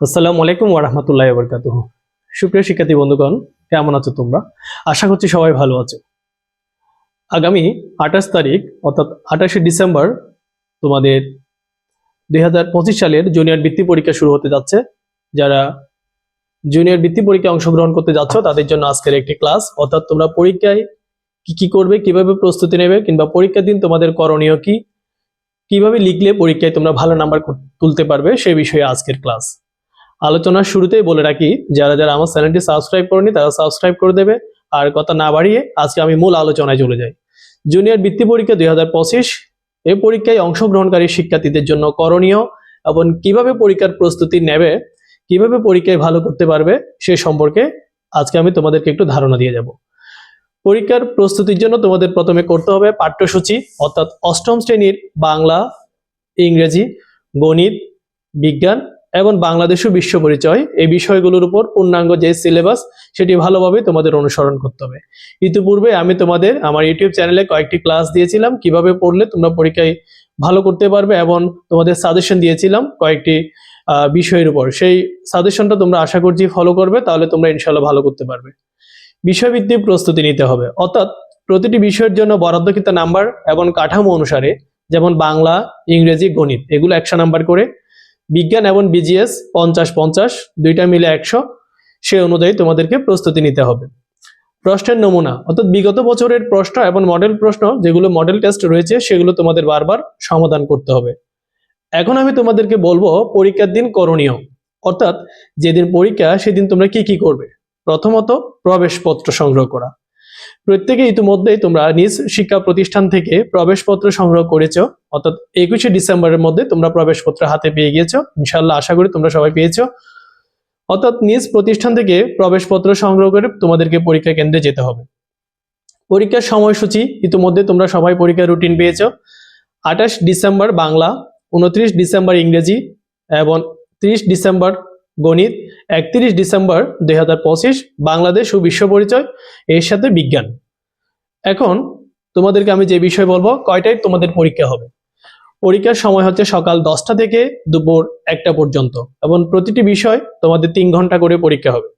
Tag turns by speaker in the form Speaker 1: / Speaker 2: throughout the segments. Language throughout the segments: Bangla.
Speaker 1: আসসালামু আলাইকুম ওরহামতুল্লাহ বরকাত সুপ্রিয় শিক্ষার্থী বন্ধুগণ, কেমন আছো তোমরা? আশা করছি সবাই ভালো আছো। আগামী আঠাশ তারিখ, অর্থাৎ আঠাশে ডিসেম্বর, তোমাদের দুই হাজার পঁচিশ সালের জুনিয়র বৃত্তি পরীক্ষা শুরু হতে যাচ্ছে। যারা জুনিয়র বৃত্তি পরীক্ষায় অংশগ্রহণ করতে যাচ্ছ, তাদের জন্য আজকের একটি ক্লাস। অর্থাৎ তোমরা পরীক্ষায় কি কি করবে, কীভাবে প্রস্তুতি নেবে, কিংবা পরীক্ষার দিন তোমাদের করণীয় কি, কীভাবে লিখলে পরীক্ষায় তোমরা ভালো নাম্বার তুলতে পারবে সে বিষয়ে আজকের ক্লাস। আলোচনার শুরুতেই বলে রাখি, যারা যারা আমার চ্যানেলটি সাবস্ক্রাইব করেনি তারা সাবস্ক্রাইব করে দেবে। আর কথা না বাড়িয়ে, আজকে আমি মূল আলোচনায় চলে যাই। জুনিয়র বৃত্তি পরীক্ষা দুই হাজার পঁচিশ এই পরীক্ষায় অংশগ্রহণকারী শিক্ষার্থীদের জন্য করণীয় এবং কীভাবে পরীক্ষার প্রস্তুতি নেবে, কীভাবে পরীক্ষায় ভালো করতে পারবে, সে সম্পর্কে আজকে আমি তোমাদেরকে একটু ধারণা দিয়ে যাব। পরীক্ষার প্রস্তুতির জন্য তোমাদের প্রথমে করতে হবে পাঠ্যসূচি, অর্থাৎ অষ্টম শ্রেণির বাংলা, ইংরেজি, গণিত, বিজ্ঞান এবং বাংলাদেশ বিশ্ব পরিচয়, এই বিষয়গুলোর উপর পূর্ণাঙ্গ যে সিলেবাস, সেটি ভালোভাবে তোমাদের অনুসরণ করতে হবে। ইতিপূর্বে আমি তোমাদের আমার ইউটিউব চ্যানেলে কয়েকটি ক্লাস দিয়েছিলাম, কীভাবে পড়লে তোমরা পরীক্ষায় ভালো করতে পারবে এবং তোমাদের সাজেশন দিয়েছিলাম কয়েকটি বিষয়ের উপর। সেই সাজেশনটা তোমরা আশা করছি ফলো করবে, তাহলে তোমরা ইনশাল্লাহ ভালো করতে পারবে। বিষয়ভিত্তিক প্রস্তুতি নিতে হবে। অর্থাৎ প্রতিটি বিষয়ের জন্য বরাদ্দকৃত নাম্বার এবং কাঠামো অনুসারে, যেমন বাংলা, ইংরেজি, গণিত, এগুলো একশো নাম্বার করে বিজ্ঞান এবং বিজিএস পঞ্চাশ পঞ্চাশ, দুইটা মিলে একশো, সে অনুযায়ী তোমাদেরকে প্রস্তুতি নিতে হবে। প্রশ্নের নমুনা, অর্থাৎ বিগত বছরের প্রশ্ন এবং মডেল প্রশ্ন, যেগুলো মডেল টেস্ট রয়েছে, সেগুলো তোমাদের বারবার সমাধান করতে হবে। এখন আমি তোমাদেরকে বলব, পরীক্ষার দিন করণীয়। অর্থাৎ যেদিন পরীক্ষা, সেদিন তোমরা কি কি করবে? প্রথমত প্রবেশপত্র সংগ্রহ করা। প্রত্যেকে ইতিমধ্যেই তোমরা নিজ শিক্ষা প্রতিষ্ঠান থেকে প্রবেশপত্র সংগ্রহ করেছ। অর্থাৎ একুশে ডিসেম্বরের মধ্যে তোমরা প্রবেশপত্র হাতে পেয়ে গিয়েছো। ইনশাল্লাহ আশা করি তোমরা সবাই পেয়েছ। অর্থাৎ নিজ প্রতিষ্ঠান থেকে প্রবেশপত্র সংগ্রহ করে তোমাদেরকে পরীক্ষা কেন্দ্রে যেতে হবে। পরীক্ষার সময়সূচি ইতিমধ্যে তোমরা সবাই পরীক্ষার রুটিন পেয়েছ। আঠাশ ডিসেম্বর বাংলা, উনত্রিশ ডিসেম্বর ইংরেজি এবং ত্রিশ ডিসেম্বর গণিত। একত্রিশ ডিসেম্বর দুই হাজার পঁচিশ, বাংলাদেশ ও বিশ্ব পরিচয়, এর সাথে বিজ্ঞান। এখন তোমাদেরকে আমি যে বিষয় বলব কয়টায় তোমাদের পরীক্ষা হবে? পরীক্ষার সময় হচ্ছে সকাল দশটা থেকে দুপুর একটা পর্যন্ত এবং প্রতিটি বিষয় তোমাদের তিন ঘণ্টা করে পরীক্ষা হবে।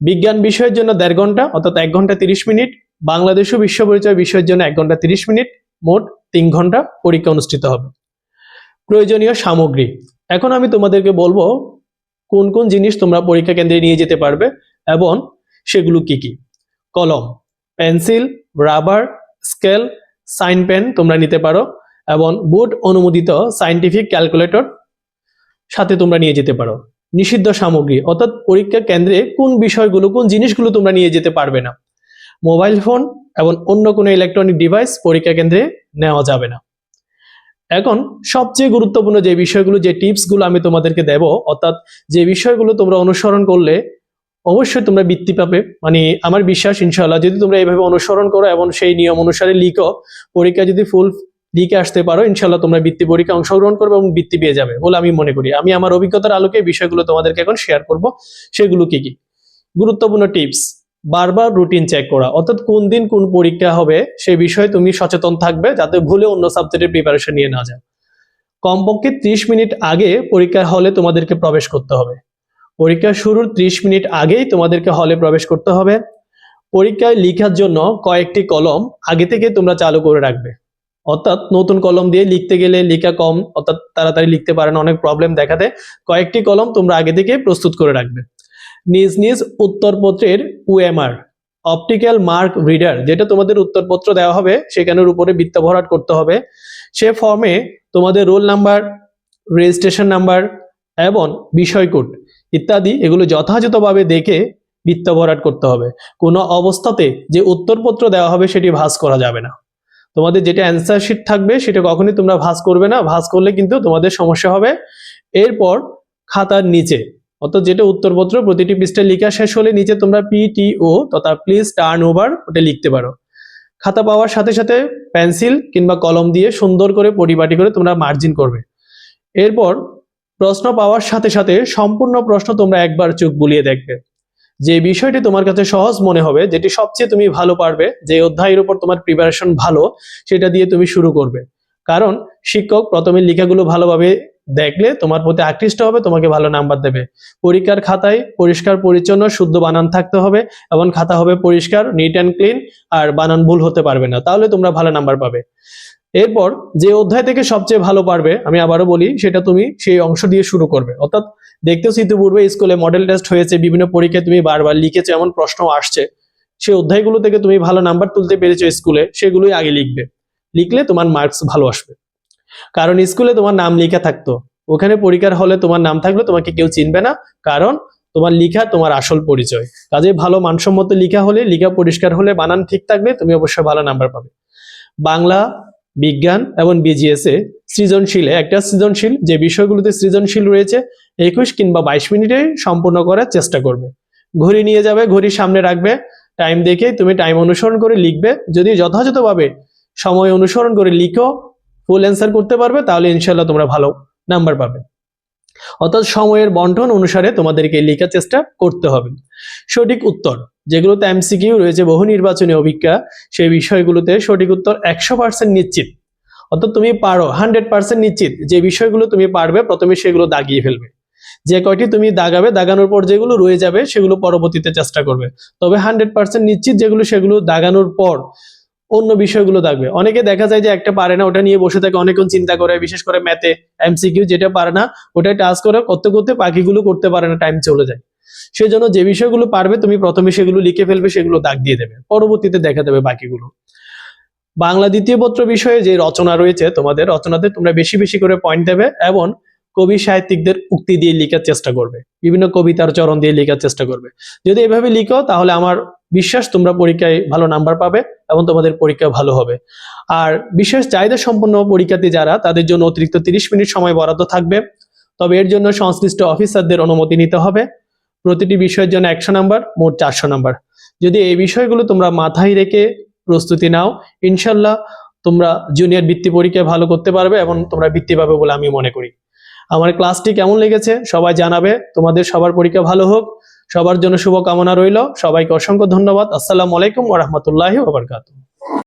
Speaker 1: বিজ্ঞান বিষয়ের জন্য দেড় ঘণ্টা, অর্থাৎ এক ঘণ্টা তিরিশ মিনিট। বাংলাদেশ ও বিশ্ব পরিচয় বিষয়ের জন্য এক ঘণ্টা তিরিশ মিনিট, মোট তিন ঘণ্টা পরীক্ষা অনুষ্ঠিত হবে। প্রয়োজনীয় সামগ্রী। এখন আমি তোমাদেরকে বলব কোন কোন জিনিস তোমরা পরীক্ষা কেন্দ্রে নিয়ে যেতে পারবে এবং সেগুলো কি কি? কলম, pencil, rubber, scale, sign pen তোমরা নিতে পারো এবং বোর্ড অনুমোদিত সাইন্টিফিক ক্যালকুলেটর সাথে তোমরা নিয়ে যেতে পারো। নিষিদ্ধ সামগ্রী, অর্থাৎ পরীক্ষা কেন্দ্রে কোন বিষয়গুলো, কোন জিনিসগুলো তোমরা নিয়ে যেতে পারবে না। মোবাইল ফোন এবং অন্য কোনো ইলেকট্রনিক ডিভাইস পরীক্ষা কেন্দ্রে নেওয়া যাবে না। এখন সবচেয়ে গুরুত্বপূর্ণ যে বিষয়গুলো, যে টিপসগুলো আমি তোমাদেরকে দেব, অর্থাৎ যে বিষয়গুলো তোমরা অনুসরণ করলে অবশ্যই তোমরা বৃত্তি পাবে। মানে আমার বিশ্বাস ইনশাল্লাহ যদি তোমরা এইভাবে অনুসরণ করো এবং সেই নিয়ম অনুসারে লিখো, পরীক্ষা যদি ফুল লিখে আসতে পারো ইনশাল্লাহ তোমরা বৃত্তি পরীক্ষা অংশগ্রহণ করবে এবং বৃত্তি পেয়ে যাবে বলে আমি মনে করি। আমি আমার অভিজ্ঞতার আলোকে বিষয়গুলো তোমাদেরকে এখন শেয়ার করব। সেগুলো কি কি? গুরুত্বপূর্ণ টিপস বারবার রুটিন চেক করা। অর্থাৎ কোন দিন কোন পরীক্ষা হবে সেই বিষয়ে তুমি সচেতন থাকবে যাতে ভুলে অন্য সাবজেক্টের প্রিপারেশন নিয়ে না যাও। কমপক্ষে ত্রিশ মিনিট আগে পরীক্ষার হলে তোমাদেরকে প্রবেশ করতে হবে। পরীক্ষা শুরুর ত্রিশ মিনিট আগেই তোমাদেরকে হলে প্রবেশ করতে হবে। পরীক্ষায় লিখার জন্য কয়েকটি কলম আগে থেকে তোমরা চালু করে রাখবে। অর্থাৎ নতুন কলম দিয়ে লিখতে গেলে লেখা কম, অর্থাৎ তাড়াতাড়ি লিখতে পারে না অনেক প্রবলেম দেখাতে কয়েকটি কলম তোমরা আগে থেকে প্রস্তুত করে রাখবে। নিজ নিজ উত্তরপত্রের ওএমআর অপটিক্যাল মার্ক রিডার যেটা তোমাদের উত্তরপত্র দেওয়া হবে, সেখানের উপরে বৃত্ত ভরাট করতে হবে। সে ফর্মে তোমাদের রোল নাম্বার রেজিস্ট্রেশন নাম্বার এবং বিষয় কোড ইত্যাদি এগুলো যথাযথভাবে দেখে বৃত্ত ভরাট করতে হবে। কোনো অবস্থাতে যে উত্তরপত্র দেওয়া হবে, সেটি ভাঁজ করা যাবে না। তোমাদের যেটা অ্যান্সার শিট থাকবে, সেটা কখনোই তোমরা ভাঁজ করবে না। ভাঁজ করলে কিন্তু তোমাদের সমস্যা হবে। এরপর খাতার নিচে অর্থাৎ যেটা উত্তরপত্র, প্রতিটি পৃষ্ঠায় লেখা শেষ হলে নিচে তোমরা পিটিও তথা প্লিজ টার্ন ওভার ওটা লিখতে পারো। খাতা পাওয়ার সাথে সাথে পেন্সিল কিংবা কলম দিয়ে সুন্দর করে পরিপাটি করে তোমরা মার্জিন করবে। এরপর প্রশ্ন পাওয়ার সাথে সাথে সম্পূর্ণ প্রশ্ন তোমরা একবার চোখ বুলিয়ে দেখবে। যে বিষয়টি তোমার কাছে সহজ মনে হবে, যেটি সবচেয়ে তুমি ভালো পারবে, যে অধ্যায়ের উপর তোমার প্রিপারেশন ভালো, সেটা দিয়ে তুমি শুরু করবে। কারণ শিক্ষক প্রথমে লেখাগুলো ভালোভাবে দেখলে তোমার প্রতি আকৃষ্ট হবে, তোমাকে ভালো নাম্বার দেবে। পরীক্ষার খাতায় পরিষ্কার, পরিচ্ছন্ন, শুদ্ধ বানান থাকতে হবে এবং খাতা হবে পরিষ্কার নিট অ্যান্ড ক্লিন আর বানান ভুল হতে পারবে না। তাহলে তোমরা ভালো নাম্বার পাবে। এরপর যে অধ্যায় থেকে সবচেয়ে ভালো পারবে, আমি আবারও বলি, সেটা তুমি সেই অংশ দিয়ে শুরু করবে। অর্থাৎ দেখতেও ইতিপূর্বে স্কুলে মডেল টেস্ট হয়েছে, বিভিন্ন পরীক্ষায় তুমি বারবার লিখেছো, এমন প্রশ্ন আসছে। সেই অধ্যায়গুলো থেকে তুমি ভালো নাম্বার তুলতে পেরেছ স্কুলে, সেগুলোই আগে লিখবে। লিখলে তোমার মার্কস ভালো আসবে। কারণ স্কুলে তোমার নাম লেখা থাকতো। ওখানে পরীক্ষার হলে তোমার নাম থাকলে তোমাকে কেউ চিনবে না, কারণ তোমার লিখা তোমার আসল পরিচয়। কাজে ভালো মানসম্মত লিখা হলে, লিখা পরিষ্কার হলে বানান ঠিক থাকবে, তুমি অবশ্যই ভালো নাম্বার পাবে। বাংলা, বিজ্ঞান এবং বিজিএস এ সৃজনশীলে, একটা সৃজনশীল, যে বিষয়গুলোতে সৃজনশীল রয়েছে, একুশ কিংবা বাইশ মিনিটে সম্পূর্ণ করার চেষ্টা করবে। ঘড়ি নিয়ে যাবে, ঘড়ি সামনে রাখবে টাইম দেখে তুমি টাইম অনুসরণ করে লিখবে। যদি যথাযথভাবে সময় অনুসরণ করে লিখো ফুল অ্যান্সার করতে পারবে, তাহলে ইনশাল্লাহ তোমরা ভালো নাম্বার পাবে। অর্থাৎ সময়ের বন্টন অনুসারে তোমাদেরকে লেখার চেষ্টা করতে হবে। সঠিক উত্তর, যেগুলোতে এমসিকিউ রয়েছে, বহু নির্বাচনী অভিজ্ঞা, সেই বিষয়গুলোতে সঠিক উত্তর একশো পার্সেন্ট নিশ্চিত। অর্থাৎ তুমি পারো হান্ড্রেড পার্সেন্ট নিশ্চিত, যে বিষয়গুলো তুমি পারবে, প্রথমে সেগুলো দাগিয়ে ফেলবে। যে কয়টি তুমি দাগাবে, দাগানোর পর যেগুলো রয়ে যাবে, সেগুলো পরবর্তীতে চেষ্টা করবে। তবে হান্ড্রেড পার্সেন্ট নিশ্চিত যেগুলো, সেগুলো দাগানোর পর অন্য বিষয়গুলো দাগবে অনেকে দেখা যায় যে একটা পারে না, ওটা নিয়ে বসে থাকে, অনেকক্ষণ চিন্তা করে, বিশেষ করে ম্যাথে এমসিকিউ যেটা পারে না ওটাই টাচ করে, করতে করতে বাকিগুলো করতে পারে না টাইম চলে যায়। সেই জন্য যে বিষয়গুলো পারবে, তুমি প্রথমে সেগুলো লিখে ফেলবে, সেগুলো দাগ দিয়ে দেবে। পরবর্তীতে দেখা দেবে বাকিগুলো। বাংলা দ্বিতীয় পত্র বিষয়ে যে রচনা রয়েছে, তোমাদের রচনাতে তোমরা বেশি বেশি করে পয়েন্ট দেবে, এবং কবি সাহিত্যিকদের উক্তি দিয়ে লেখার চেষ্টা করবে, বিভিন্ন কবিতার চরণ দিয়ে লেখার চেষ্টা করবে। যদি এভাবে লিখো, তাহলে আমার বিশ্বাস তোমরা পরীক্ষায় ভালো নাম্বার পাবে এবং তোমাদের পরীক্ষা ভালো হবে। আর বিশেষ চাহিদা সম্পন্ন পরীক্ষার্থী যারা, তাদের জন্য অতিরিক্ত তিরিশ মিনিট সময় বরাদ্দ থাকবে। তবে এর জন্য সংশ্লিষ্ট অফিসারদের অনুমতি নিতে হবে। প্রতিটি বিষয়ের জন্য একশো নাম্বার মোট চারশো নাম্বার যদি এই বিষয়গুলো তোমরা মাথায় রেখে প্রস্তুতি নাও, ইনশাল্লাহ তোমরা জুনিয়র বৃত্তি পরীক্ষায় ভালো করতে পারবে এবং তোমরা বৃত্তি পাবে বলে আমি মনে করি। আমার ক্লাসটি কেমন লেগেছে সবাই জানাবে। তোমাদের সবার পরীক্ষা ভালো হোক। সবার জন্য শুভকামনা রইল। সবাইকে অসংখ্য ধন্যবাদ। আসসালামু আলাইকুম ওরহমতুল্লাহ ওবরকাতুহ